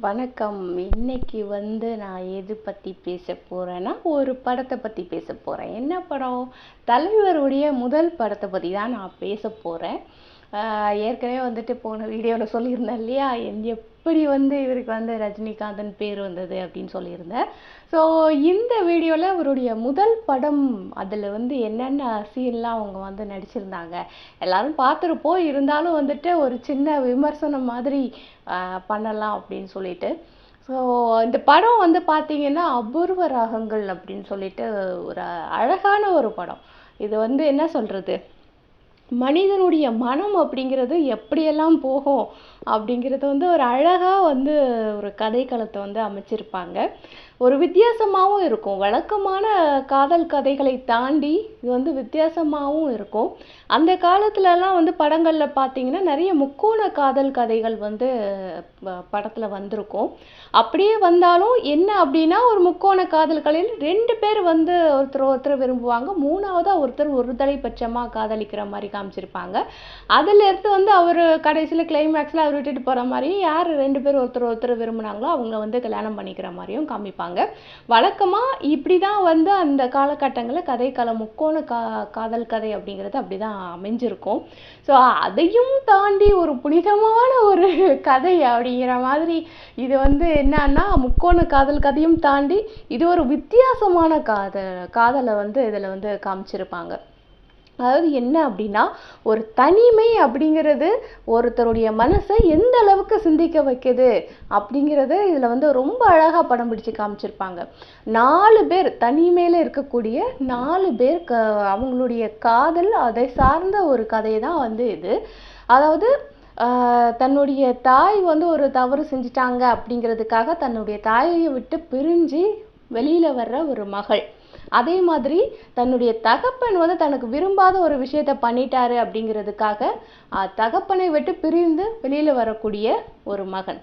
வணக்கம். இன்னைக்கு வந்து நான் எது பற்றி பேச போகிறேன்னா ஒரு படத்தை பற்றி பேச போகிறேன் என்ன படம்? தலைவருடைய முதல் படத்தை பற்றி தான் நான் பேச போகிறேன் ஏற்கனவே வந்துட்டு போன வீடியோவில் சொல்லியிருந்தேன் இல்லையா? என் எப்படி வந்து இவருக்கு வந்து ரஜினிகாந்தன் பேர் வந்தது அப்படின்னு சொல்லியிருந்தேன் ஸோ இந்த வீடியோவில் அவருடைய முதல் படம் அதில் வந்து என்னென்ன சீன்லாம் அவங்க வந்து நடிச்சிருந்தாங்க. எல்லாரும் பார்த்துருப்போம். இருந்தாலும் வந்துட்டு ஒரு சின்ன விமர்சனம் மாதிரி பண்ணலாம் அப்படின்னு சொல்லிட்டு. ஸோ இந்த படம் வந்து பார்த்தீங்கன்னா அபூர்வ ராகங்கள் அப்படின்னு சொல்லிட்டு ஒரு அழகான ஒரு படம். இது வந்து என்ன சொல்கிறது மனிதனுடைய மனம் அப்படிங்கிறது எப்படியெல்லாம் போகும்? அப்படிங்கிறது வந்து ஒரு அழகாக வந்து ஒரு கதைக்களத்தை வந்து அமைச்சிருப்பாங்க. ஒரு வித்தியாசமாகவும் இருக்கும். வழக்கமான காதல் கதைகளை தாண்டி இது வந்து வித்தியாசமாகவும் இருக்கும். அந்த காலத்துலலாம் வந்து படங்களில் பார்த்தீங்கன்னா நிறைய முக்கோண காதல் கதைகள் வந்து படத்தில் வந்திருக்கும். அப்படியே வந்தாலும் என்ன அப்படின்னா ஒரு முக்கோண காதல் கதையில் ரெண்டு பேர் வந்து ஒருத்தர் ஒருத்தர் விரும்புவாங்க. மூணாவதாக ஒருத்தர் ஒரு தலைப்பட்சமாக காதலிக்கிற மாதிரி காமிச்சிருப்பாங்க. அதுலேருந்து வந்து அவர் கடைசியில் கிளைமேக்ஸில் அவர் விட்டுட்டு போகிற மாதிரியும் யார் ரெண்டு பேர் ஒருத்தர் ஒருத்தர் விரும்புனாங்களோ அவங்க வந்து கல்யாணம் பண்ணிக்கிற மாதிரியும் காமிப்பாங்க. வழக்கமாக இப்படி தான் வந்து அந்த காலகட்டங்களில் கதைக்களம் முக்கோண கா காதல் கதை அப்படிங்கிறது அப்படி தான் அமைஞ்சிருக்கும். ஸோ அதையும் தாண்டி ஒரு புனிதமான ஒரு கதை அப்படிங்கிற மாதிரி இது வந்து என்னன்னா முக்கோண காதல் கதையும் தாண்டி இது ஒரு வித்தியாசமான காதல் காதலை வந்து இதில் வந்து காமிச்சிருப்பாங்க. அதாவது என்ன அப்படின்னா ஒரு தனிமை அப்படிங்கிறது ஒருத்தருடைய மனசை எந்த அளவுக்கு சிந்திக்க வைக்குது அப்படிங்கிறத இதில் வந்து ரொம்ப அழகாக படம் பிடிச்சு காமிச்சிருப்பாங்க. நாலு பேர் தனிமையில் இருக்கக்கூடிய நாலு பேர் க அவங்களுடைய காதல் அதை சார்ந்த ஒரு கதை தான் வந்து இது. அதாவது தன்னுடைய தாய் வந்து ஒரு தவறு செஞ்சிட்டாங்க அப்படிங்கிறதுக்காக தன்னுடைய தாயை விட்டு பிரிஞ்சு வெளியில் வர்ற ஒரு மகள். அதே மாதிரி தன்னுடைய தகப்பன் வந்து தனக்கு விரும்பாத ஒரு விஷயத்த பண்ணிட்டாரு அப்படிங்கிறதுக்காக தகப்பனை விட்டு பிரிந்து வெளியில் வரக்கூடிய ஒரு மகன்.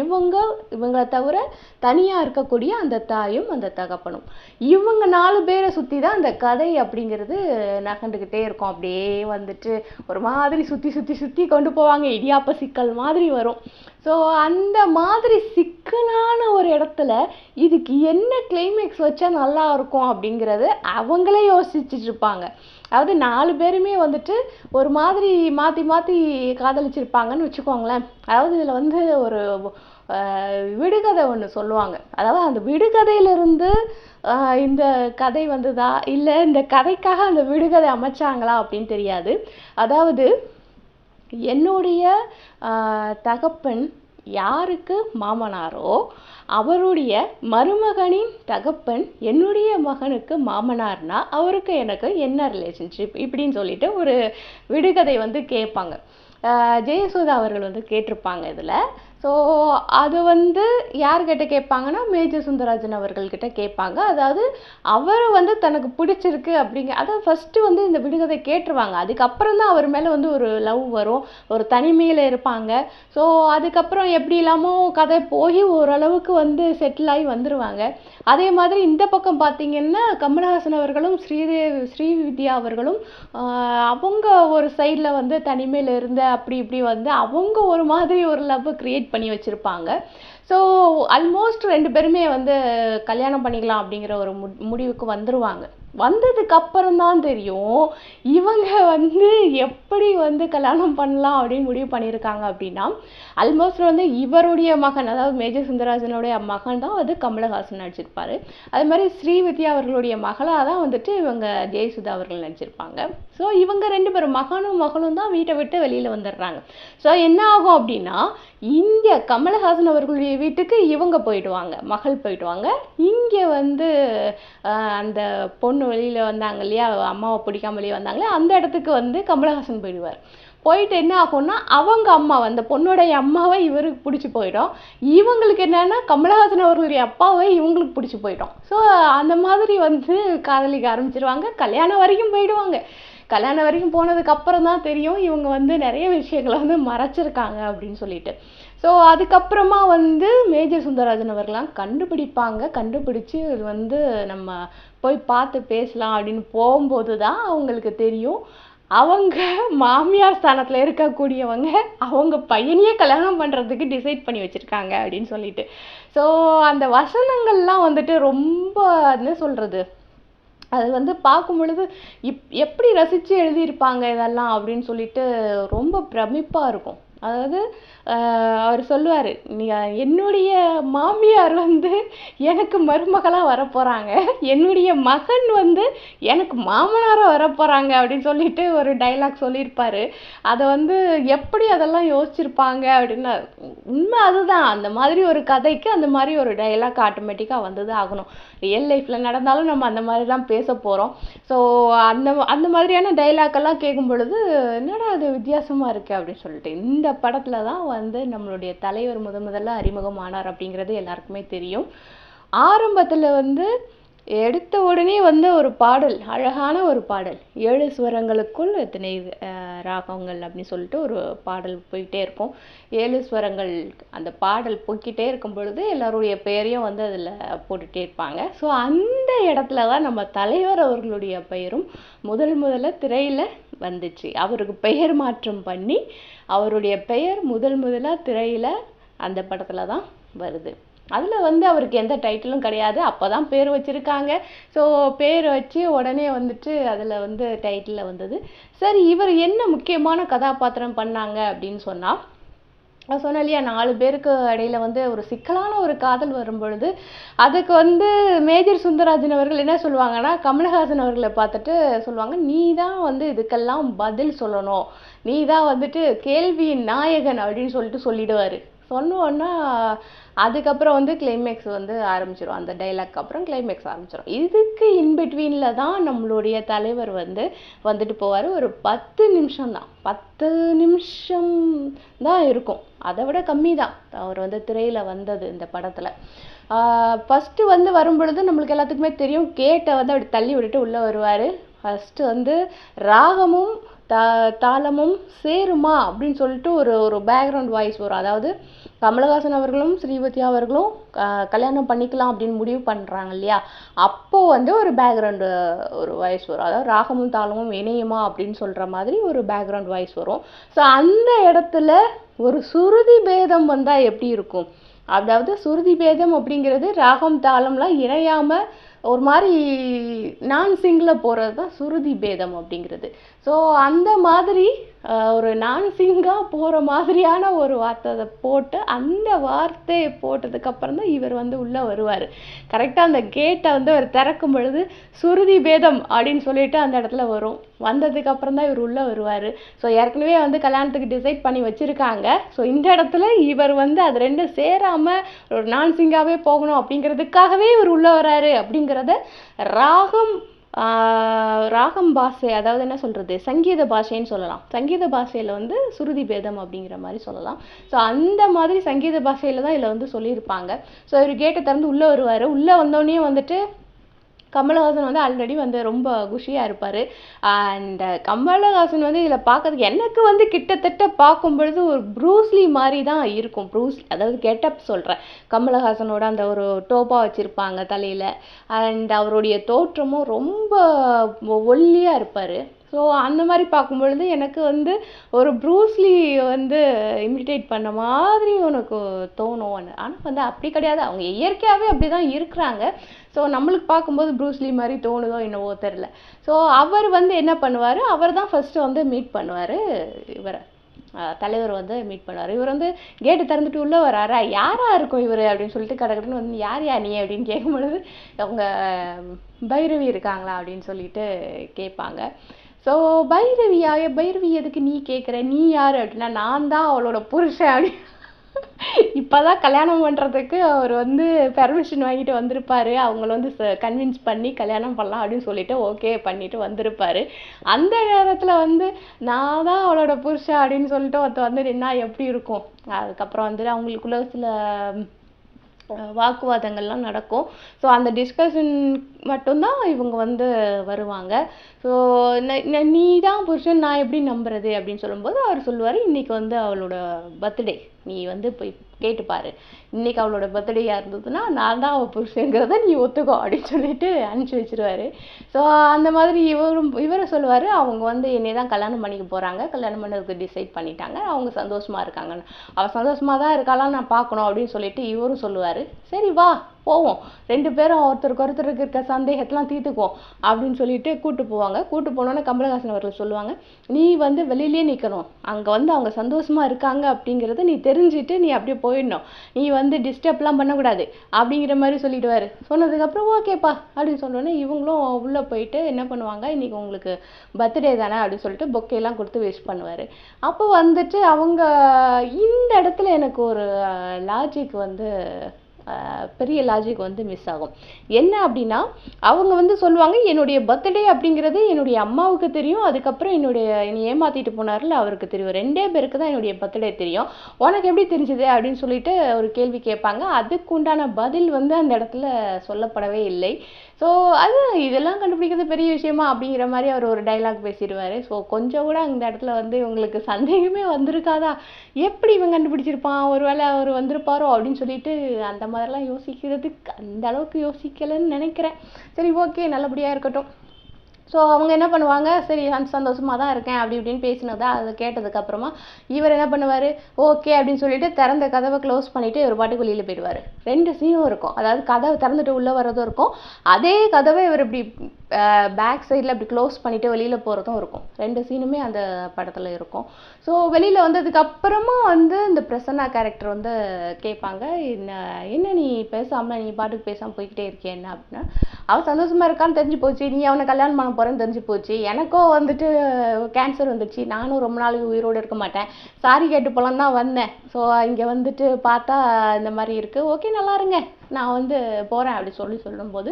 இவங்க இவங்களை தவிர தனியாக இருக்கக்கூடிய அந்த தாயும் அந்த தகப்பனும். இவங்க நாலு பேரை சுற்றி தான் அந்த கதை அப்படிங்கிறது நகண்டுக்கிட்டே இருக்கும். அப்படியே வந்துட்டு ஒரு மாதிரி சுற்றி சுற்றி சுற்றி கொண்டு போவாங்க. இடியாப்ப சிக்கல் மாதிரி வரும். ஸோ அந்த மாதிரி சிக்கலான ஒரு இடத்துல இதுக்கு என்ன கிளைமேக்ஸ் வச்சா நல்லா இருக்கும் அப்படிங்கிறது அவங்களே யோசிச்சுட்டு இருப்பாங்க. அதாவது நாலு பேருமே வந்துட்டு ஒரு மாதிரி மாற்றி மாற்றி காதலிச்சிருப்பாங்கன்னு வச்சுக்கோங்களேன். அதாவது இதில் வந்து ஒரு விடுகதை ஒன்று சொல்லுவாங்க. அதாவது அந்த விடுகதையிலிருந்து இந்த கதை வந்ததா? இல்லை இந்த கதைக்காக அந்த விடுகதை அமைச்சாங்களா அப்படின்னு தெரியாது. அதாவது என்னுடைய தகப்பன் யாருக்கு மாமனாரோ அவருடைய மருமகனின் தகப்பன் என்னுடைய மகனுக்கு மாமனார்னா அவருக்கு எனக்கு என்ன ரிலேஷன்ஷிப் இப்படின்னு சொல்லிட்டு ஒரு விடுகதை வந்து கேட்பாங்க. ஜெயசுதா அவர்கள் வந்து கேட்டிருப்பாங்க இதில். ஸோ அது வந்து யார்கிட்ட கேட்பாங்கன்னா மேஜர் சுந்தரராஜன் அவர்கள்கிட்ட கேட்பாங்க. அதாவது அவர் வந்து தனக்கு பிடிச்சிருக்கு அப்படிங்க அதாவது ஃபஸ்ட்டு வந்து இந்த விடுகதை கேட்டுருவாங்க. அதுக்கப்புறம் தான் அவர் மேலே வந்து ஒரு லவ் வரும். ஒரு தனிமையில் இருப்பாங்க. ஸோ அதுக்கப்புறம் எப்படி இல்லாமோ கதை போய் ஓரளவுக்கு வந்து செட்டில் ஆகி வந்துடுவாங்க அதே மாதிரி இந்த பக்கம் பார்த்தீங்கன்னா கமலஹாசன் அவர்களும் ஸ்ரீதேவ் ஸ்ரீவித்யா அவர்களும் அவங்க ஒரு சைடில் வந்து தனிமையில் இருந்த அப்படி இப்படி வந்து அவங்க ஒரு மாதிரி ஒரு லவ் க்ரியேட் பண்ணி வச்சுருப்பாங்க. ஸோ ஆல்மோஸ்ட் ரெண்டு பேருமே வந்து கல்யாணம் பண்ணிக்கலாம் அப்படிங்கிற ஒரு மு முடிவுக்கு வந்துடுவாங்க வந்ததுக்கு அப்புறம் தான் தெரியும் இவங்க வந்து எப்படி வந்து கல்யாணம் பண்ணலாம் அப்படின்னு முடிவு பண்ணியிருக்காங்க அப்படின்னா ஆல்மோஸ்ட் வந்து இவருடைய மகன் அதாவது மேஜர் சுந்தரராஜனுடைய மகன் தான் வந்து கமலஹாசன் நடிச்சிருப்பாரு. அது மாதிரி ஸ்ரீவித்யா அவர்களுடைய மகளாக தான் வந்துட்டு இவங்க ஜெயசுதா அவர்கள் நடிச்சிருப்பாங்க. ஸோ இவங்க ரெண்டு பேரும் மகனும் மகளும் தான் வீட்டை விட்டு வெளியில் வந்துடுறாங்க. ஸோ என்ன ஆகும் அப்படின்னா இங்கே கமலஹாசன் அவர்களுடைய வீட்டுக்கு இவங்க போயிடுவாங்க. மகள் போயிடுவாங்க. இங்கே வந்து அந்த பொண்ணு வெளியில் வந்தாங்க இல்லையா? அம்மாவை பிடிக்காம வெளியே வந்தாங்களே அந்த இடத்துக்கு வந்து கமலஹாசன் போயிடுவார். போயிட்டு என்ன ஆகும்னா அவங்க அம்மா அந்த பொண்ணுடைய அம்மாவை இவருக்கு பிடிச்சி போயிடும். இவங்களுக்கு என்னென்னா கமலஹாசன் அவர்களுடைய அப்பாவை இவங்களுக்கு பிடிச்சி போயிடும். ஸோ அந்த மாதிரி வந்து காதலிக்க ஆரம்பிச்சிருவாங்க. கல்யாணம் வரைக்கும் போயிடுவாங்க. கல்யாணம் வரைக்கும் போனதுக்கு அப்புறம் தான் தெரியும் இவங்க வந்து நிறைய விஷயங்களை வந்து மறைச்சிருக்காங்க அப்படின்னு சொல்லிட்டு. ஸோ அதுக்கப்புறமா வந்து மேஜர் சுந்தரராஜன் அவர்கள்லாம் கண்டுபிடிப்பாங்க. கண்டுபிடிச்சு இது வந்து நம்ம போய் பார்த்து பேசலாம் அப்படின்னு போகும்போது தான் அவங்களுக்கு தெரியும். அவங்க மாமியார் ஸ்தானத்தில் இருக்கக்கூடியவங்க அவங்க பையனையே கல்யாணம் பண்ணுறதுக்கு டிசைட் பண்ணி வச்சுருக்காங்க அப்படின்னு சொல்லிட்டு. ஸோ அந்த வசனங்கள்லாம் வந்துட்டு ரொம்ப என்ன சொல்கிறது அது வந்து பார்க்கும் பொழுது இப் எப்படி ரசித்து எழுதியிருப்பாங்க இதெல்லாம் அப்படின்னு சொல்லிட்டு ரொம்ப பிரமிப்பாக இருக்கும். அதாவது அவர் சொல்லுவார் நீ என்னுடைய மாமியார் வந்து எனக்கு மருமகளாக வரப்போகிறாங்க என்னுடைய மகன் வந்து எனக்கு மாமனாராக வரப்போகிறாங்க அப்படின்னு சொல்லிட்டு ஒரு டைலாக் சொல்லியிருப்பார். அதை வந்து எப்படி அதெல்லாம் யோசிச்சிருப்பாங்க அப்படின்னு உண்மை அதுதான். அந்த மாதிரி ஒரு கதைக்கு அந்த மாதிரி ஒரு டைலாக் ஆட்டோமேட்டிக்காக வந்தது ஆகணும். ரியல் லைஃப்பில் நடந்தாலும் நம்ம அந்த மாதிரி தான் பேச போகிறோம் ஸோ அந்த அந்த மாதிரியான டைலாக் எல்லாம் கேட்கும் பொழுது என்னடா அது வித்தியாசமாக இருக்குது அப்படின்னு சொல்லிட்டு இந்த படத்தில் தான் வந்து நம்மளுடைய தலைவர் முத முதல்ல அறிமுகமானார் அப்படிங்கிறது எல்லாருக்குமே தெரியும். ஆரம்பத்தில் வந்து எடுத்த உடனே வந்து ஒரு பாடல் அழகான ஒரு பாடல் ஏழு ஸ்வரங்களுக்குள் எத்தனை ராகங்கள் அப்படின்னு சொல்லிட்டு ஒரு பாடல் போய்கிட்டே இருக்கும். ஏழு ஸ்வரங்கள் அந்த பாடல் போய்கிட்டே இருக்கும் பொழுது எல்லாருடைய பெயரையும் வந்து அதில் போட்டுட்டே இருப்பாங்க. ஸோ அந்த இடத்துல தான் நம்ம தலைவர் அவர்களுடைய பெயரும் முதல் முதல்ல திரையில் வந்துச்சு. அவருக்கு பெயர் மாற்றம் பண்ணி அவருடைய பெயர் முதல் முதலாக திரையில் அந்த படத்தில் தான் வருது. அதில் வந்து அவருக்கு எந்த டைட்டிலும் கிடையாது. அப்போ தான் பேர் வச்சுருக்காங்க. ஸோ பேர் வச்சு உடனே வந்துட்டு அதில் வந்து டைட்டிலில் வந்தது. சரி இவர் என்ன முக்கியமான கதாபாத்திரம் பண்ணாங்க அப்படின்னு சொன்னால் நான் சொன்னேன் இல்லையா நாலு பேருக்கு இடையில வந்து ஒரு சிக்கலான ஒரு காதல் வரும்பொழுது அதுக்கு வந்து மேஜர் சுந்தரராஜன் அவர்கள் என்ன சொல்லுவாங்கன்னா கமலஹாசன் அவர்களை பார்த்துட்டு சொல்லுவாங்க நீ தான் வந்து இதுக்கெல்லாம் பதில் சொல்லணும். நீ தான் வந்துட்டு கேள்வியின் நாயகன் அப்படின்னு சொல்லிட்டு சொல்லிடுவார். சொன்னோன்னா அதுக்கப்புறம் வந்து கிளைமேக்ஸ் வந்து ஆரம்பிச்சிடும் அந்த டைலாக் அப்புறம் கிளைமேக்ஸ் ஆரம்பிச்சிடும் இதுக்கு இன்பிட்வீனில் தான் நம்மளுடைய தலைவர் வந்து வந்துட்டு போவார். ஒரு பத்து நிமிஷம் தான். பத்து நிமிஷம் தான் இருக்கும். அதை விட கம்மி தான். அவர் வந்து திரையில் வந்தது இந்த படத்தில். ஃபஸ்ட்டு வந்து வரும்பொழுது நம்மளுக்கு எல்லாத்துக்குமே தெரியும். கேட்டை வந்து அப்படி தள்ளி விட்டுட்டு உள்ளே வருவார். ஃபஸ்ட்டு வந்து ராகமும் தா தாளமும் சேருமா அப்படின்னு சொல்லிட்டு ஒரு ஒரு பேக்ரவுண்ட் வாய்ஸ் வரும். அதாவது கமலஹாசன் அவர்களும் ஸ்ரீவதி அவர்களும் கல்யாணம் பண்ணிக்கலாம் அப்படின்னு முடிவு பண்ணுறாங்க இல்லையா? அப்போது வந்து ஒரு பேக்ரவுண்டு ஒரு வாய்ஸ் வரும். அதாவது ராகமும் தாளமும் இணையுமா அப்படின்னு சொல்கிற மாதிரி ஒரு பேக்ரவுண்ட் வாய்ஸ் வரும். ஸோ அந்த இடத்துல ஒரு சுருதி பேதம் வந்தால் எப்படி இருக்கும்? அதாவது சுருதி பேதம் அப்படிங்கிறது ராகம் தாளம்லாம் இணையாமல் ஒரு மாதிரி நான் சிங்கில் போகிறது தான் சுருதி பேதம் அப்படிங்கிறது. ஸோ அந்த மாதிரி ஒரு நான்சிங்காக போகிற மாதிரியான ஒரு வார்த்தை அதை போட்டு அந்த வார்த்தையை போட்டதுக்கப்புறம் தான் இவர் வந்து உள்ளே வருவார். கரெக்டாக அந்த கேட்டை வந்து அவர் திறக்கும் பொழுது சுருதி பேதம் அப்படின்னு சொல்லிட்டு அந்த இடத்துல வரும். வந்ததுக்கப்புறம் தான் இவர் உள்ளே வருவார். ஸோ ஏற்கனவே வந்து கல்யாணத்துக்கு டிசைட் பண்ணி வச்சுருக்காங்க. ஸோ இந்த இடத்துல இவர் வந்து அது ரெண்டும் சேராமல் ஒரு நான்சிங்காகவே போகணும் அப்படிங்கிறதுக்காகவே இவர் உள்ளே வராரு அப்படிங்கிறத ராகம் ராகம் பாஷை அதாவது என்ன சொல்கிறது சங்கீத பாஷைன்னு சொல்லலாம். சங்கீத பாஷையில் வந்து சுருதி பேதம் அப்படிங்கிற மாதிரி சொல்லலாம். ஸோ அந்த மாதிரி சங்கீத பாஷையில் தான் இதில் வந்து சொல்லியிருப்பாங்க. ஸோ இவர் கேட்டை திறந்து உள்ளே வருவார். உள்ளே வந்தோடனே வந்துட்டு கமலஹாசன் வந்து ஆல்ரெடி வந்து ரொம்ப குஷியாக இருப்பார். அண்ட் கமலஹாசன் வந்து இதில் பார்க்கறதுக்கு எனக்கு வந்து கிட்டத்தட்ட பார்க்கும் பொழுது ஒரு ப்ரூஸ்லி மாதிரி தான் இருக்கும். ப்ரூஸ் அதாவது கெட்டப் சொல்கிறேன் கமலஹாசனோட அந்த ஒரு டோப்பா வச்சுருப்பாங்க தலையில். அண்ட் அவருடைய தோற்றமும் ரொம்ப ஒல்லியாக இருப்பார். ஸோ அந்த மாதிரி பார்க்கும் பொழுது எனக்கு வந்து ஒரு ப்ரூஸ்லி வந்து இமிட்டேட் பண்ண மாதிரி உனக்கு தோணும். ஆனால் வந்து அப்படி கிடையாது. அவங்க இயற்கையாகவே அப்படி தான் இருக்கிறாங்க. ஸோ நம்மளுக்கு பார்க்கும்போது ப்ரூஸ்லி மாதிரி தோணுதோ என்னவோ தெரில ஸோ அவர் வந்து என்ன பண்ணுவார்? அவர் தான் ஃபஸ்ட்டு வந்து மீட் பண்ணுவார். இவரை தலைவர் வந்து மீட் பண்ணுவார். இவர் வந்து கேட்டு திறந்துட்டு உள்ளே வராரா. யாரா இருக்கும் இவர்? அப்படின்னு சொல்லிட்டு கடகடன்னு வந்து யார் யா நீ? அப்படின்னு கேட்கும் பொழுது அவங்க பைரவி இருக்காங்களா? அப்படின்னு சொல்லிட்டு கேட்பாங்க. ஸோ பைரவியா பைரவி எதுக்கு நீ கேட்குற நீ யார்? அப்படின்னா நான் தான் அவளோட புருஷன். இப்போ இப்போதான் கல்யாணம் பண்ணுறதுக்கு அவர் வந்து பெர்மிஷன் வாங்கிட்டு வந்திருப்பாரு. அவங்கள வந்து கன்வின்ஸ் பண்ணி கல்யாணம் பண்ணலாம் அப்படின்னு சொல்லிட்டு ஓகே பண்ணிட்டு வந்திருப்பாரு. அந்த நேரத்தில் வந்து நான் தான் அவளோட புருஷன் அப்படின்னு சொல்லிட்டு ஒருத்த வந்து நின்னா எப்படி இருக்கும்? அதுக்கப்புறம் வந்துட்டு அவங்களுக்குள்ள சில வாக்குவாதங்கள்லாம் நடக்கும். ஸோ அந்த டிஸ்கஷன் மட்டும்தான் இவங்க வந்து வருவாங்க. ஸோ நீ தான் புருஷன் நான் எப்படி நம்புறது அப்படின்னு சொல்லும்போது அவர் சொல்லுவார் இன்னைக்கு வந்து அவளோட பர்த்டே நீ வந்து போய் கேட்டுப்பாரு இன்றைக்கி இன்னைக்கு அவளோட பர்த்டேயாக இருந்ததுன்னா நான் தான் அவள் புருஷங்கிறத நீ ஒத்துக்கோ அப்படின்னு சொல்லிட்டு அனுப்பிச்சி வச்சிருவாரு. ஸோ அந்த மாதிரி இவரும் இவரும் சொல்லுவார் அவங்க வந்து என்னை தான் கல்யாணம் பண்ணிக்க போகிறாங்க கல்யாணம் பண்ணதுக்கு டிசைட் பண்ணிட்டாங்க. அவங்க சந்தோஷமாக இருக்காங்கன்னு. அவள் சந்தோஷமாக தான் இருக்காளான்னு நான் பார்க்கணும் அப்படின்னு சொல்லிட்டு இவரும் சொல்லுவார். சரி வா. போவோம். ரெண்டு பேரும் ஒருத்தருக்கு ஒருத்தருக்கு இருக்க சந்தேகத்தெலாம் தீர்த்துக்குவோம். அப்படின்னு சொல்லிட்டு கூட்டு போவாங்க. கூட்டு போனோன்னே கமலஹாசன் அவர்கள் சொல்லுவாங்க நீ வந்து வெளியிலே நிற்கணும் அங்கே வந்து அவங்க சந்தோஷமாக இருக்காங்க அப்படிங்கிறத நீ தெரிஞ்சுட்டு நீ அப்படியே போயிடணும். நீ வந்து டிஸ்டர்ப்லாம் பண்ணக்கூடாது. அப்படிங்கிற மாதிரி சொல்லிடுவார். சொன்னதுக்கப்புறம் ஓகேப்பா. அப்படின்னு சொன்னோன்னே இவங்களும் உள்ளே போயிட்டு என்ன பண்ணுவாங்க இன்றைக்கி உங்களுக்கு பர்த்டே தானே? அப்படின்னு சொல்லிட்டு பொக்கேலாம் கொடுத்து விஷ் பண்ணுவார். அப்போ வந்துட்டு அவங்க இந்த இடத்துல எனக்கு ஒரு லாஜிக் வந்து பெரிய லாஜிக் வந்து மிஸ் ஆகும். என்ன அப்படின்னா அவங்க வந்து சொல்லுவாங்க என்னுடைய பர்த்டே அப்படிங்கிறது என்னுடைய அம்மாவுக்கு தெரியும். அதுக்கப்புறம் என்னுடைய என்னை ஏமாத்திட்டு போனார்ல அவருக்கு தெரியும். ரெண்டே பேருக்கு தான் என்னுடைய பர்த்டே தெரியும். உனக்கு எப்படி தெரிஞ்சது? அப்படின்னு சொல்லிட்டு ஒரு கேள்வி கேட்பாங்க. அதுக்கு உண்டான பதில் வந்து அந்த இடத்துல சொல்லப்படவே இல்லை. ஸோ அது இதெல்லாம் கண்டுபிடிக்கிறது பெரிய விஷயமா அப்படிங்கிற மாதிரி அவர் ஒரு டைலாக் பேசிடுவார். ஸோ கொஞ்சம் கூட அந்த இடத்துல வந்து இவங்களுக்கு சந்தேகமே வந்திருக்காதா? எப்படி இவன் கண்டுபிடிச்சிருப்பான்? ஒரு வேளை அவர் வந்திருப்பாரோ அப்படின்னு சொல்லிட்டு அந்த மாதிரிலாம் யோசிக்கிறதுக்கு அந்த அளவுக்கு யோசிக்கலைன்னு நினைக்கிறேன். சரி ஓகே நல்லபடியாக இருக்கட்டும். ஸோ அவங்க என்ன பண்ணுவாங்க? சரி சந்தோஷமாக தான் இருக்கேன் அப்படி இப்படின்னு பேசினதா அதை கேட்டதுக்கப்புறமா இவர் என்ன பண்ணுவார்? ஓகே அப்படின்னு சொல்லிட்டு திறந்த கதவை க்ளோஸ் பண்ணிவிட்டு இவர் பாட்டுக்கு வெளியில் போயிடுவாரு. ரெண்டு சீனும் இருக்கும். அதாவது கதவை திறந்துட்டு உள்ளே வர்றதும் இருக்கும். அதே கதவை இவர் இப்படி பேக் சைடில் அப்படி க்ளோஸ் பண்ணிவிட்டு வெளியில் போகிறதும் இருக்கும். ரெண்டு சீனுமே அந்த படத்தில் இருக்கும். ஸோ வெளியில் வந்ததுக்கப்புறமா வந்து இந்த பிரசன்னா கேரக்டர் வந்து கேட்பாங்க என்ன என்ன நீ பேசாமல் நீ பாட்டுக்கு பேசாமல் போய்கிட்டே இருக்கிய என்ன? அப்படின்னா அவள் சந்தோஷமாக இருக்கான்னு தெரிஞ்சு போச்சு. நீ அவனை கல்யாணம் பண்ண போகிறேன்னு தெரிஞ்சு போச்சு. எனக்கும் வந்துட்டு கேன்சர் வந்துச்சு நானும் ரொம்ப நாளைக்கு உயிரோடு இருக்க மாட்டேன். சாரி கேட்டு போலாம் தான் வந்தேன். ஸோ இங்கே வந்துட்டு பார்த்தா இந்த மாதிரி இருக்குது ஓகே நல்லா இருங்க. நான் வந்து போகிறேன் அப்படி சொல்லி சொல்லும்போது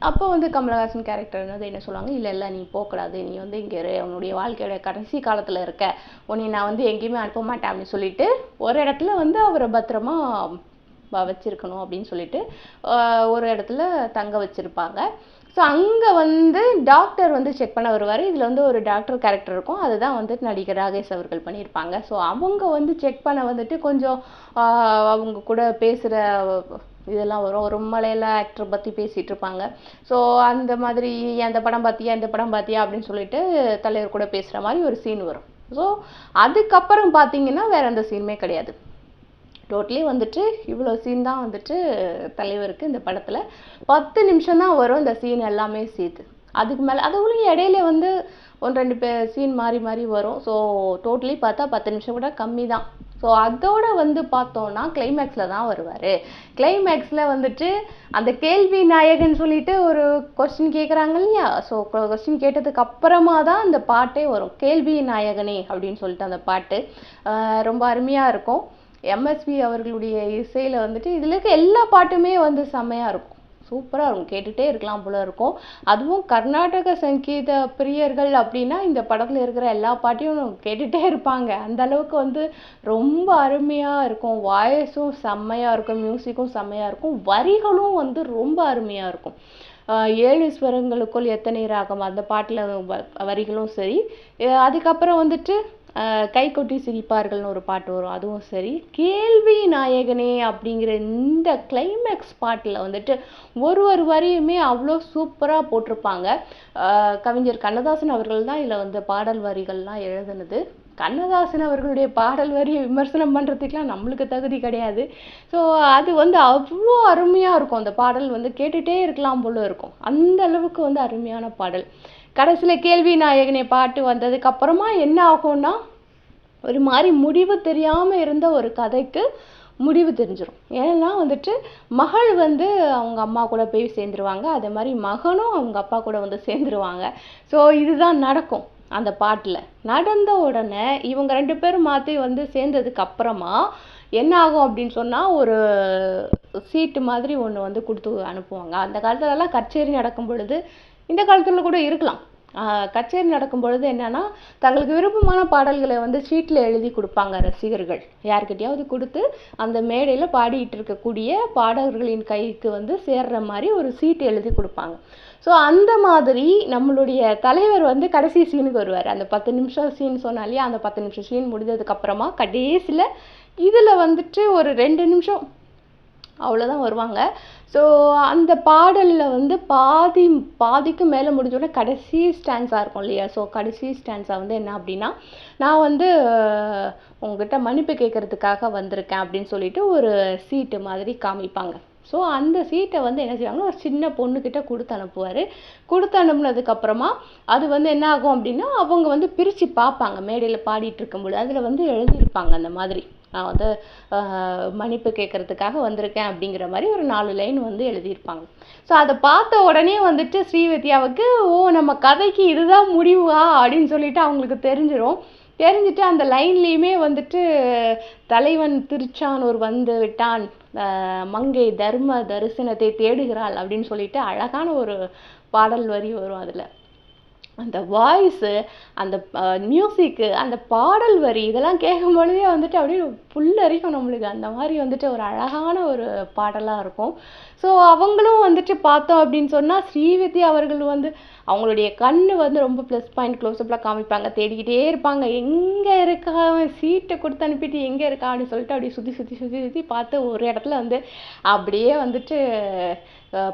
அப்போ வந்து கமலஹாசன் கேரக்டர் வந்து என்ன சொல்லுவாங்க? இல்லை இல்லை நீ போகக்கூடாது. நீ வந்து இங்கே உன்னுடைய வாழ்க்கையோட கடைசி காலத்தில் இருக்க. உன்னை நான் வந்து எங்கேயுமே அனுப்ப மாட்டேன். அப்படின்னு சொல்லிட்டு ஒரு இடத்துல வந்து அவரை பத்திரமா வ- வச்சிருக்கணும் அப்படின்னு சொல்லிட்டு ஒரு இடத்துல தங்க வச்சுருப்பாங்க. ஸோ அங்கே வந்து டாக்டர் வந்து செக் பண்ண வருவார். இதில் வந்து ஒரு டாக்டர் கேரக்டர் இருக்கும். அதுதான் வந்து நடிகர் ராகேஷ் அவர்கள் பண்ணியிருப்பாங்க. ஸோ அவங்க வந்து செக் பண்ண வந்துட்டு கொஞ்சம் அவங்க கூட பேசுகிற இதெல்லாம் வரும். ஒரு மலையில் ஆக்டர் பற்றி பேசிகிட்டு இருப்பாங்க ஸோ அந்த மாதிரி அந்த படம் பார்த்தியா இந்த படம் பார்த்தியா அப்படின்னு சொல்லிட்டு தலைவர் கூட பேசுகிற மாதிரி ஒரு சீன் வரும். ஸோ அதுக்கப்புறம் பார்த்தீங்கன்னா வேற எந்த சீனுமே கிடையாது. டோட்டலி வந்துட்டு இவ்வளோ சீன் தான் வந்துட்டு தலைவருக்கு இந்த படத்தில். பத்து நிமிஷம் தான் வரும் இந்த சீன் எல்லாமே சேர்த்து. அதுக்கு மேலே அதுவும் இடையில வந்து ஒன்று ரெண்டு பே சீன் மாறி மாறி வரும். ஸோ டோட்டலி பார்த்தா பத்து நிமிஷம் கூட கம்மி தான். ஸோ அதோட வந்து பார்த்தோம்னா கிளைமேக்ஸில் தான் வருவார். கிளைமேக்ஸில் வந்துட்டு அந்த கேள்வி நாயகன் சொல்லிட்டு ஒரு கொஸ்டின் கேட்குறாங்க இல்லையா? ஸோ கொஸ்டின் கேட்டதுக்கு அப்புறமா தான் அந்த பாட்டே வரும். கேள்வி நாயகனே அப்படின்னு சொல்லிட்டு அந்த பாட்டு. ரொம்ப அருமையாக இருக்கும். எம்எஸ்பி அவர்களுடைய இசையில் வந்துட்டு இதில் இருக்க எல்லா பாட்டுமே வந்து செம்மையாக இருக்கும். சூப்பராக இருக்கும். கேட்டுகிட்டே இருக்கலாம் போல இருக்கும். அதுவும் கர்நாடக சங்கீத பிரியர்கள் அப்படின்னா இந்த படத்தில் இருக்கிற எல்லா பாட்டையும் கேட்டுகிட்டே இருப்பாங்க. அந்த அளவுக்கு வந்து ரொம்ப அருமையாக இருக்கும். வாய்ஸும் செம்மையாக இருக்கும். மியூசிக்கும் செம்மையாக இருக்கும். வரிகளும் வந்து ரொம்ப அருமையாக இருக்கும். ஏழு ஸ்வரங்களுக்குள் எத்தனை ராகம்? அந்த பாட்டில் வ- வரிகளும் சரி. அதுக்கப்புறம் வந்துட்டு ஆஹ் கை கொட்டி சிரிப்பார்கள்னு ஒரு பாட்டு வரும். அதுவும் சரி. கேள்வி நாயகனே அப்படிங்கிற இந்த கிளைமேக்ஸ் பாட்டில் வந்துட்டு ஒரு ஒரு வரியுமே அவ்வளோ சூப்பராக போட்டிருப்பாங்க. கவிஞர் கண்ணதாசன் அவர்கள் தான் இதில் வந்து பாடல் வரிகள்லாம் எழுதுனது. கண்ணதாசன் அவர்களுடைய பாடல் வரியை விமர்சனம் பண்ணுறதுக்கெலாம் நம்மளுக்கு தகுதி கிடையாது. ஸோ அது வந்து அவ்வளோ அருமையாக இருக்கும். அந்த பாடல் வந்து கேட்டுகிட்டே இருக்கலாம் போல இருக்கும். அந்த அளவுக்கு வந்து அருமையான பாடல். கடைசியில் கேள்வி நாயகனே பாட்டு வந்ததுக்கு அப்புறமா என்ன ஆகும்னா ஒரு மாதிரி முடிவு தெரியாமல் இருந்த ஒரு கதைக்கு முடிவு தெரிஞ்சிடும் ஏன்னா வந்துட்டு மகள் வந்து அவங்க அம்மா கூட போய் சேர்ந்துருவாங்க. அதே மாதிரி மகனும் அவங்க அப்பா கூட வந்து சேர்ந்துருவாங்க. ஸோ இதுதான் நடக்கும் அந்த பாட்டில். நடந்த உடனே இவங்க ரெண்டு பேரும் மாற்றி வந்து சேர்ந்ததுக்கு அப்புறமா என்ன ஆகும் அப்படின்னு சொன்னால் ஒரு சீட்டு மாதிரி ஒன்று வந்து கொடுத்து அனுப்புவாங்க. அந்த காலத்துலலாம் கச்சேரி நடக்கும் பொழுது இந்த காலத்தில் கூட இருக்கலாம். கச்சேரி நடக்கும் பொழுது என்னென்னா தங்களுக்கு விருப்பமான பாடல்களை வந்து சீட்டில் எழுதி கொடுப்பாங்க ரசிகர்கள். யார்கிட்டயாவது கொடுத்து அந்த மேடையில் பாடிட்டு இருக்கக்கூடிய பாடகர்களின் கைக்கு வந்து சேர்ற மாதிரி ஒரு சீட்டு எழுதி கொடுப்பாங்க. ஸோ அந்த மாதிரி நம்மளுடைய தலைவர் வந்து கடைசி சீனுக்கு வருவார். அந்த பத்து நிமிஷம் சீன் சொன்னாலே அந்த பத்து நிமிஷம் சீன் முடிஞ்சதுக்கப்புறமா கடைசியில் இதில் வந்துட்டு ஒரு ரெண்டு நிமிஷம் அவ்வளோதான் வருவாங்க. ஸோ அந்த பாடலில் வந்து பாதி பாதிக்கு மேலே முடிஞ்சோடனே கடைசி ஸ்டான்ஸாக இருக்கும் இல்லையா? ஸோ கடைசி ஸ்டான்ஸாக வந்து என்ன அப்படின்னா நான் வந்து உங்ககிட்ட மன்னிப்பு கேட்கறதுக்காக வந்திருக்கேன் அப்படின்னு சொல்லிட்டு ஒரு சீட்டு மாதிரி காமிப்பாங்க. ஸோ அந்த சீட்டை வந்து என்ன செய்வாங்கன்னா ஒரு சின்ன பொண்ணுக்கிட்ட கொடுத்து அனுப்புவார். கொடுத்து அனுப்புனதுக்கப்புறமா அது வந்து என்ன ஆகும் அப்படின்னா அவங்க வந்து பிரித்து பார்ப்பாங்க. மேடையில் பாடிட்டு இருக்கும்போது அதில் வந்து எழுதியிருப்பாங்க அந்த மாதிரி. நான் வந்து மன்னிப்பு கேட்கறதுக்காக வந்திருக்கேன் அப்படிங்கிற மாதிரி ஒரு நாலு லைன் வந்து எழுதியிருப்பாங்க. ஸோ அதை பார்த்த உடனே வந்துட்டு ஸ்ரீவித்யாவுக்கு ஓ நம்ம கதைக்கு இதுதான் முடிவா? அப்படின்னு சொல்லிட்டு அவங்களுக்கு தெரிஞ்சிடும் தெரிஞ்சுட்டு அந்த லைன்லேயுமே வந்துட்டு தலைவன் திருச்சானூர் வந்து விட்டான். மங்கை தர்ம தரிசனத்தை தேடுகிறாள் அப்படின்னு சொல்லிட்டு அழகான ஒரு பாடல் வரி வரும் அதில். அந்த வாய்ஸு அந்த மியூசிக்கு அந்த பாடல் வரி இதெல்லாம் கேட்கும் பொழுதே வந்துட்டு அப்படியே புல்லரிக்கும் நம்மளுக்கு. அந்த மாதிரி வந்துட்டு ஒரு அழகான ஒரு பாடலாக இருக்கும். ஸோ அவங்களும் வந்துட்டு பார்த்தோம் அப்படின்னு சொன்னால் ஸ்ரீவித்யா அவர்கள் வந்து அவங்களுடைய கண் வந்து ரொம்ப ப்ளஸ் பாயிண்ட் க்ளோஸ்அப்லாம் காமிப்பாங்க. தேடிக்கிட்டே இருப்பாங்க. எங்கே இருக்கா? சீட்டை கொடுத்து அனுப்பிட்டு எங்கே இருக்கா அப்படின்னு சொல்லிட்டு அப்படியே சுற்றி சுற்றி சுற்றி சுற்றி பார்த்து ஒரு இடத்துல வந்து அப்படியே வந்துட்டு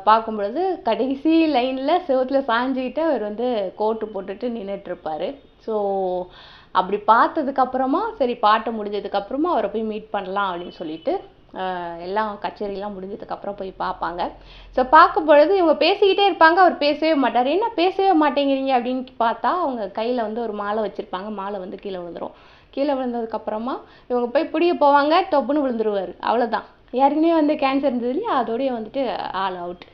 பார்க்கும் பொழுது கடைசி லைனில் செவுத்துல சாஞ்சிக்கிட்டு அவர் வந்து கோட்டு போட்டுட்டு நின்றுட்டுருப்பார் ஸோ அப்படி பார்த்ததுக்கப்புறமா சரி பாட்டு முடிஞ்சதுக்கப்புறமா அவரை போய் மீட் பண்ணலாம் அப்படின்னு சொல்லிட்டு எல்லாம் கச்சேரிலாம் முடிஞ்சதுக்கப்புறம் போய் பார்ப்பாங்க. ஸோ பார்க்கும் பொழுது இவங்க பேசிக்கிட்டே இருப்பாங்க. அவர் பேசவே மாட்டார். என்ன பேசவே மாட்டேங்கிறீங்க? அப்படின்னு பார்த்தா அவங்க கையில் வந்து ஒரு மாலை வச்சுருப்பாங்க. மாலை வந்து கீழே விழுந்துரும். கீழே விழுந்ததுக்கப்புறமா இவங்க போய் பிடிய போவாங்க. டொப்புன்னு விழுந்துருவார். அவ்வளோதான் ஏற்கனவே வந்து கேன்சர் இருந்தது இல்லையா? அதோடய வந்துட்டு ஆல் அவுட்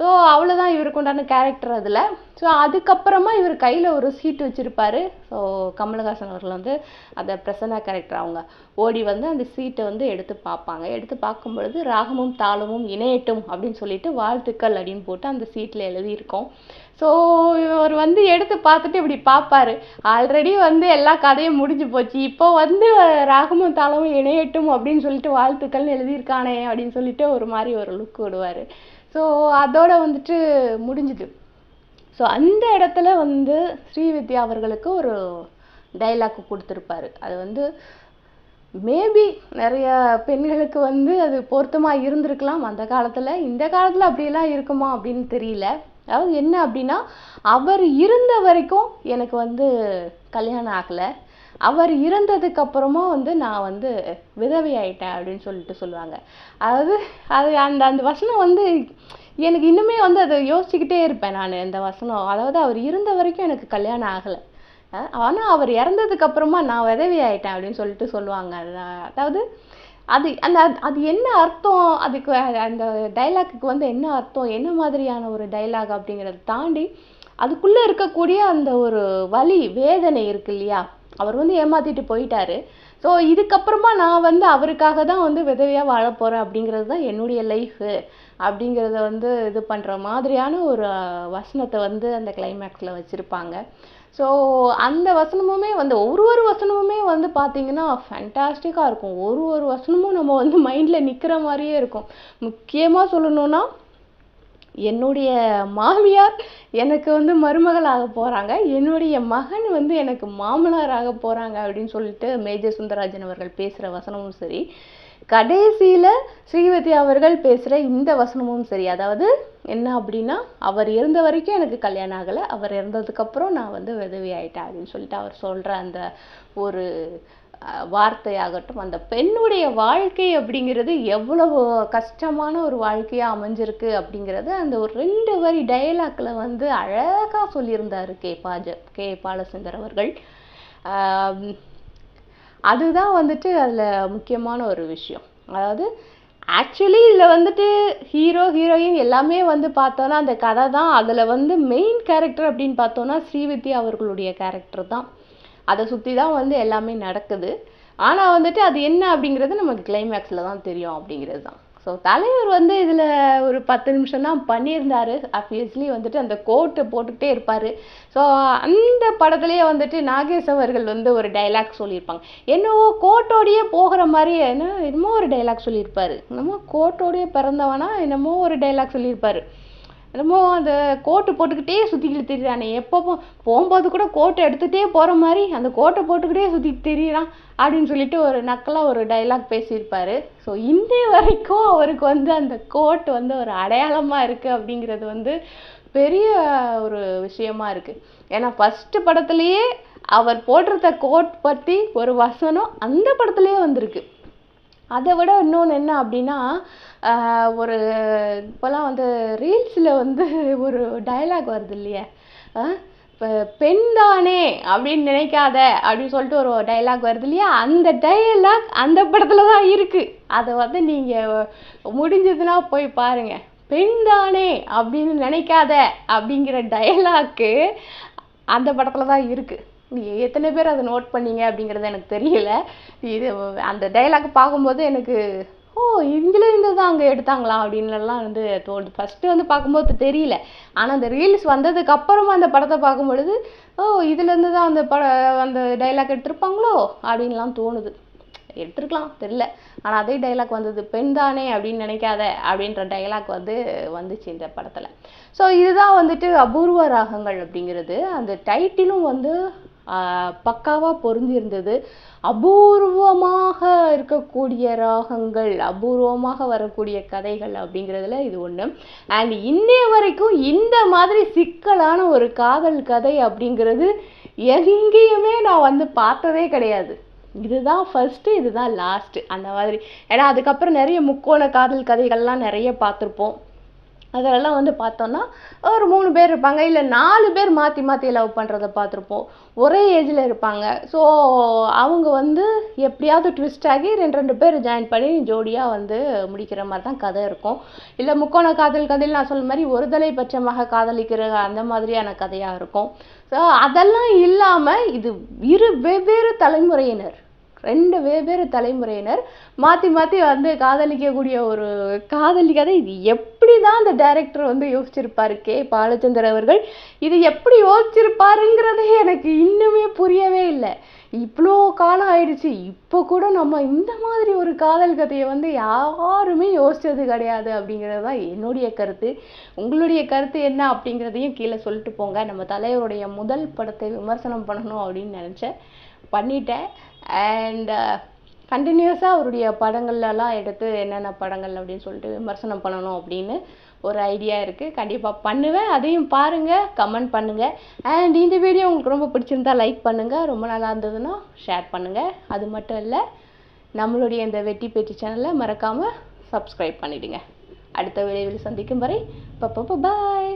ஸோ அவ்வளோதான் இவருக்கு உண்டான கேரக்டர் அதில். ஸோ அதுக்கப்புறமா இவர் கையில் ஒரு சீட்டு வச்சுருப்பாரு. ஸோ கமலஹாசன் அவர்கள் வந்து அந்த பிரசன்னா கேரக்டர் அவங்க. ஓடி வந்து அந்த சீட்டை வந்து எடுத்து பார்ப்பாங்க. எடுத்து பார்க்கும் பொழுது ராகமும் தாளமும் இணையட்டும் அப்படின்னு சொல்லிட்டு வாழ்த்துக்கள் அப்படின்னு போட்டு அந்த சீட்டில் எழுதியிருக்கோம். ஸோ இவர் வந்து எடுத்து பார்த்துட்டு இப்படி பார்ப்பாரு. ஆல்ரெடி வந்து எல்லா கதையும் முடிஞ்சு போச்சு. இப்போ வந்து ராகமும் தாளமும் இணையட்டும் அப்படின்னு சொல்லிட்டு வாழ்த்துக்கள்னு எழுதியிருக்கானே அப்படின்னு சொல்லிட்டு ஒரு மாதிரி ஒரு லுக் விடுவார். ஸோ அதோட வந்துட்டு முடிஞ்சுது. ஸோ அந்த இடத்துல வந்து ஸ்ரீவித்யா அவர்களுக்கு ஒரு டைலாக் கொடுத்துருப்பாரு. அது வந்து மேபி நிறைய பெண்களுக்கு வந்து அது பொருத்தமாக இருந்திருக்கலாம். அந்த காலத்தில் இந்த காலத்தில் அப்படியெல்லாம் இருக்குமா அப்படின்னு தெரியல. அதாவது என்ன அப்படின்னா அவர் இருந்த வரைக்கும் எனக்கு வந்து கல்யாணம் ஆகலை. அவர் இறந்ததுக்கு அப்புறமா வந்து நான் வந்து விதவை ஆயிட்டேன் அப்படின்னு சொல்லிட்டு சொல்லுவாங்க. அதாவது அது அந்த அந்த வசனம் வந்து எனக்கு இன்னுமே வந்து அதை யோசிச்சுக்கிட்டே இருப்பேன் நான் இந்த வசனம். அதாவது அவர் இருந்த வரைக்கும் எனக்கு கல்யாணம் ஆகலை. ஆனால் அவர் இறந்ததுக்கு அப்புறமா நான் விதவி ஆயிட்டேன் அப்படின்னு சொல்லிட்டு சொல்லுவாங்க. அதாவது அது அந்த அது என்ன அர்த்தம்? அதுக்கு அந்த டைலாக்குக்கு வந்து என்ன அர்த்தம்? என்ன மாதிரியான ஒரு டைலாக் அப்படிங்கிறத தாண்டி அதுக்குள்ளே இருக்கக்கூடிய அந்த ஒரு வலி வேதனை இருக்கு இல்லையா? அவர் வந்து ஏமாத்திட்டு போயிட்டாரு. ஸோ இதுக்கப்புறமா நான் வந்து அவருக்காக தான் வந்து விதவியாக வாழ அப்படிங்கிறது தான் என்னுடைய லைஃபு அப்படிங்கிறத வந்து இது பண்ணுற மாதிரியான ஒரு வசனத்தை வந்து அந்த கிளைமேக்ஸில் வச்சுருப்பாங்க. ஸோ அந்த வசனமுமே வந்து ஒரு ஒரு வசனமுமே வந்து பார்த்தீங்கன்னா ஃபேண்டாஸ்டிக்காக இருக்கும். ஒரு ஒரு வசனமும் நம்ம வந்து மைண்டில் நிற்கிற மாதிரியே இருக்கும். முக்கியமாக சொல்லணும்னா என்னுடைய மாமியார் எனக்கு வந்து மருமகளாக போகிறாங்க என்னுடைய மகன் வந்து எனக்கு மாமனாராக போகிறாங்க அப்படின்னு சொல்லிட்டு மேஜர் சுந்தரராஜன் அவர்கள் பேசுகிற வசனமும் சரி. கடைசியில் ஸ்ரீவதி அவர்கள் பேசுகிற இந்த வசனமும் சரி. அதாவது என்ன அப்படின்னா அவர் இருந்த வரைக்கும் எனக்கு கல்யாணம் ஆகலை அவர் இறந்ததுக்கப்புறம் நான் வந்து விதவி ஆயிட்டேன் அப்படின்னு சொல்லிட்டு அவர் சொல்கிற அந்த ஒரு வார்த்தையாகட்டும் அந்த பெண்ணுடைய வாழ்க்கை அப்படிங்கிறது எவ்வளவு கஷ்டமான ஒரு வாழ்க்கையாக அமைஞ்சிருக்கு அப்படிங்கிறது அந்த ஒரு ரெண்டு வரி டயலாக்ல வந்து அழகாக சொல்லியிருந்தார் கே பாஜ கே பாலசுந்தர் அவர்கள். அதுதான் வந்துட்டு அதில் முக்கியமான ஒரு விஷயம். அதாவது ஆக்சுவலி இதில் வந்துட்டு ஹீரோ ஹீரோயின் எல்லாமே வந்து பார்த்தோன்னா அந்த கதை தான். அதில் வந்து மெயின் கேரக்டர் அப்படின்னு பார்த்தோன்னா ஸ்ரீவித்யா அவர்களுடைய கேரக்டர் தான். அதை சுற்றி தான் வந்து எல்லாமே நடக்குது. ஆனால் வந்துட்டு அது என்ன அப்படிங்கிறது நமக்கு கிளைமேக்ஸில் தான் தெரியும் அப்படிங்கிறது தான். ஸோ தலைவர் வந்து இதில் ஒரு பத்து நிமிஷம் தான் பண்ணியிருந்தார். ஆப்வியஸ்லி வந்துட்டு அந்த கோட்டை போட்டுக்கிட்டே இருப்பார். ஸோ அந்த படத்துலேயே வந்துட்டு நாகேஷ் அவர்கள் வந்து ஒரு டைலாக் சொல்லியிருப்பாங்க. என்னவோ கோட்டோடையே போகிற மாதிரி என்ன என்னமோ ஒரு டைலாக் சொல்லியிருப்பார். என்னமோ கோட்டோடையே பிறந்தவனா என்னமோ ஒரு டைலாக் சொல்லியிருப்பார். என்னமோ அந்த கோட்டு போட்டுக்கிட்டே சுற்றிக்கிட்டு திரியிறானே. எப்போ போகும்போது கூட கோட்டை எடுத்துகிட்டே போகிற மாதிரி அந்த கோட்டை போட்டுக்கிட்டே சுற்றிட்டு திரியிறான் அப்படின்னு சொல்லிட்டு ஒரு நக்கலாக ஒரு டைலாக் பேசியிருப்பார். ஸோ இன்றைய வரைக்கும் அவருக்கு வந்து அந்த கோட் வந்து ஒரு அடையாளமாக இருக்குது அப்படிங்கிறது வந்து பெரிய ஒரு விஷயமா இருக்குது ஏன்னா ஃபஸ்ட்டு படத்துலேயே அவர் போட்டிருந்த கோட் பற்றி ஒரு வசனம் அந்த படத்துலேயே வந்திருக்கு. அதை விட இன்னொன்று என்ன அப்படின்னா ஒரு இப்போல்லாம் வந்து ரீல்ஸில் வந்து ஒரு டயலாக் வருது இல்லையா? இப்போ பெண் தானே அப்படின்னு நினைக்காத அப்படின்னு சொல்லிட்டு ஒரு டயலாக் வருது இல்லையா? அந்த டயலாக் அந்த படத்தில் தான் இருக்குது அதை வந்து நீங்கள் முடிஞ்சதுன்னா போய் பாருங்கள் பெண் தானே அப்படின்னு நினைக்காத அப்படிங்கிற டயலாக்கு அந்த படத்தில் தான் இருக்குது எத்தனை பேர் அதை நோட் பண்ணீங்க அப்படிங்கிறது எனக்கு தெரியல. இது அந்த டைலாக் பார்க்கும்போது எனக்கு ஓ இதுல தான் அங்கே எடுத்தாங்களா? அப்படின்லாம் வந்து தோணுது. ஃபஸ்ட்டு வந்து பார்க்கும்போது தெரியல. ஆனால் அந்த ரீல்ஸ் வந்ததுக்கு அப்புறமா அந்த படத்தை பார்க்கும் பொழுது ஓ இதுலேருந்து தான் அந்த பட அந்த டைலாக் எடுத்திருப்பாங்களோ? அப்படின்லாம் தோணுது. எடுத்துருக்கலாம் தெரில ஆனால் அதே டைலாக் வந்தது பெண் தானே? அப்படின்னு நினைக்காத அப்படின்ற டைலாக் வந்து வந்துச்சு இந்த படத்தில். ஸோ இதுதான் வந்துட்டு அபூர்வ ராகங்கள் அப்படிங்கிறது. அந்த டைட்டிலும் வந்து பக்காவாக பொருந்திருந்தது அபூர்வமாக இருக்கக்கூடிய ராகங்கள் அபூர்வமாக வரக்கூடிய கதைகள் அப்படிங்கிறதுல இது ஒன்று அண்ட் இன்னைய வரைக்கும் இந்த மாதிரி சிக்கலான ஒரு காதல் கதை அப்படிங்கிறது எங்கேயுமே நான் வந்து பார்த்ததே கிடையாது. இதுதான் ஃபர்ஸ்ட்டு இதுதான் லாஸ்ட்டு அந்த மாதிரி. ஏன்னா அதுக்கப்புறம் நிறைய முக்கோண காதல் கதைகள்லாம் நிறைய பார்த்துருப்போம். அதெல்லாம் வந்து பார்த்தோன்னா ஒரு மூணு பேர் இருப்பாங்க. இல்லை நாலு பேர் மாற்றி மாற்றி லவ் பண்ணுறத பார்த்துருப்போம். ஒரே ஏஜில் இருப்பாங்க. ஸோ அவங்க வந்து எப்படியாவது ட்விஸ்ட் ஆகி ரெண்டு ரெண்டு பேர் ஜாயின் பண்ணி ஜோடியாக வந்து முடிக்கிற மாதிரி தான் கதை இருக்கும். இல்லை முக்கோண காதல் கதையில் நான் சொல்ல மாதிரி ஒருதலை பட்சமாக காதலிக்கிற அந்த மாதிரியான கதையாக இருக்கும். ஸோ அதெல்லாம் இல்லாமல் இது இரு வெவ்வேறு தலைமுறையினர். ரெண்டு வெவ்வேறு தலைமுறையினர். மாற்றி மாற்றி வந்து காதலிக்கக்கூடிய ஒரு காதலி கதை இது. எப்படி தான் அந்த டைரக்டர் வந்து யோசிச்சிருப்பாரு கே. பாலச்சந்தர் அவர்கள்? இது எப்படி யோசிச்சிருப்பாருங்கிறதே எனக்கு இன்னுமே புரியவே இல்லை. இவ்வளோ காலம் ஆயிடுச்சு. இப்போ கூட நம்ம இந்த மாதிரி ஒரு காதல் கதையை வந்து யாருமே யோசிச்சது கிடையாது அப்படிங்கிறது தான் என்னுடைய கருத்து. உங்களுடைய கருத்து என்ன அப்படிங்கிறதையும் கீழே சொல்லிட்டு போங்க. நம்ம தலைவருடைய முதல் படத்தை விமர்சனம் பண்ணணும் அப்படின்னு நினச்சேன். பண்ணிட்டேன். அண்ட் கண்டினியூஸாக uh, அவருடைய படங்கள்லலாம் எடுத்து என்னென்ன படங்கள் அப்படின்னு சொல்லிட்டு விமர்சனம் பண்ணணும் அப்படின்னு ஒரு ஐடியா இருக்குது கண்டிப்பாக பண்ணுவேன். அதையும் பாருங்கள் கமெண்ட் பண்ணுங்கள் அண்ட் இந்த வீடியோ உங்களுக்கு ரொம்ப பிடிச்சிருந்தா லைக் பண்ணுங்கள் ரொம்ப நல்லா இருந்ததுன்னா ஷேர் பண்ணுங்கள் அது மட்டும் இல்லை நம்மளுடைய இந்த வெட்டி பேட்டி சேனலை மறக்காமல் சப்ஸ்கிரைப் பண்ணிவிடுங்க அடுத்த விரைவில் சந்திக்கும் வரை பப்பா பாய்